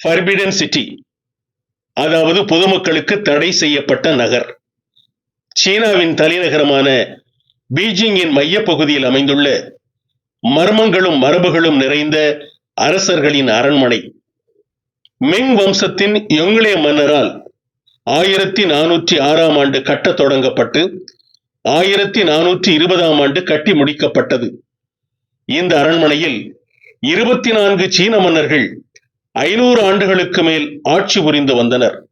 Forbidden city அதாவது பொதுமக்களுக்கு தடை செய்யப்பட்ட நகர். சீனாவின் தலைநகரமான பீஜிங்கின் மையப்பகுதியில் அமைந்துள்ள மர்மங்களும் மரபுகளும் நிறைந்த அரசர்களின் அரண்மனை. மிங் வம்சத்தின் யொங்லே மன்னரால் ஆயிரத்தி நானூற்றி ஆறாம் ஆண்டு கட்டத் தொடங்கப்பட்டு ஆயிரத்தி நானூற்றி இருபதாம் ஆண்டு கட்டி முடிக்கப்பட்டது. இந்த அரண்மனையில் இருபத்தி நான்கு சீன மன்னர்கள் ஐநூறு ஆண்டுகளுக்கு மேல் ஆட்சி புரிந்து வந்தனர்.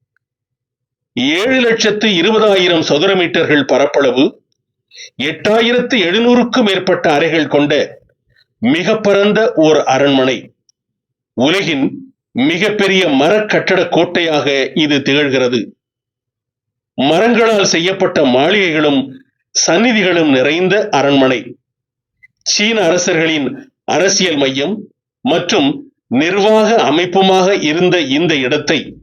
ஏழு லட்சத்து இருபதாயிரம் சதுர மீட்டர்கள் பரப்பளவு எட்டாயிரத்து எழுநூறுக்கும் மேற்பட்ட அறைகள் கொண்ட மிக பரந்த ஓர் அரண்மனை. உலகின் மிகப்பெரிய மரக்கட்டட கோட்டையாக இது திகழ்கிறது. மரங்களால் செய்யப்பட்ட மாளிகைகளும் சந்நிதிகளும் நிறைந்த அரண்மனை. சீன அரசர்களின் அரசியல் மையம் மற்றும் நிர்வாக அமைப்புமாக இருந்த இந்த இடத்தை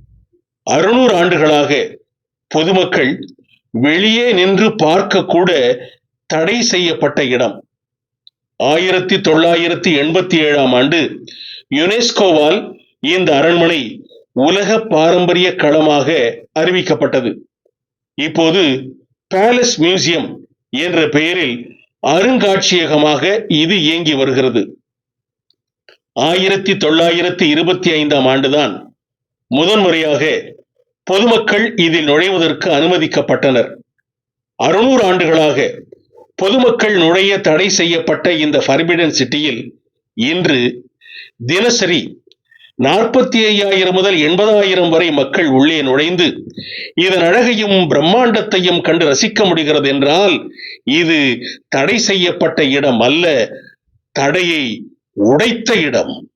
அறுநூறு ஆண்டுகளாக பொதுமக்கள் வெளியே நின்று பார்க்க கூட தடை செய்யப்பட்ட இடம். ஆயிரத்தி தொள்ளாயிரத்தி எண்பத்தி ஏழாம் ஆண்டு யுனெஸ்கோவால் இந்த அரண்மனை உலக பாரம்பரிய களமாக அறிவிக்கப்பட்டது. இப்போது பேலஸ் மியூசியம் என்ற பெயரில் அருங்காட்சியகமாக இது இயங்கி வருகிறது. ஆயிரத்தி தொள்ளாயிரத்தி இருபத்தி ஐந்தாம் ஆண்டுதான் முதன்முறையாக பொதுமக்கள் இதில் நுழைவதற்கு அனுமதிக்கப்பட்டனர். அறுநூறு ஆண்டுகளாக பொதுமக்கள் நுழைய தடை செய்யப்பட்ட இந்த ஃபர்பிடன் சிட்டியில் இன்று தினசரி நாற்பத்தி ஐயாயிரம் முதல் எண்பதாயிரம் வரை மக்கள் உள்ளே நுழைந்து இதன் அழகையும் பிரம்மாண்டத்தையும் கண்டு ரசிக்க முடிகிறது என்றால் இது தடை செய்யப்பட்ட இடம் அல்ல. தடையை உடைத்த இடம்.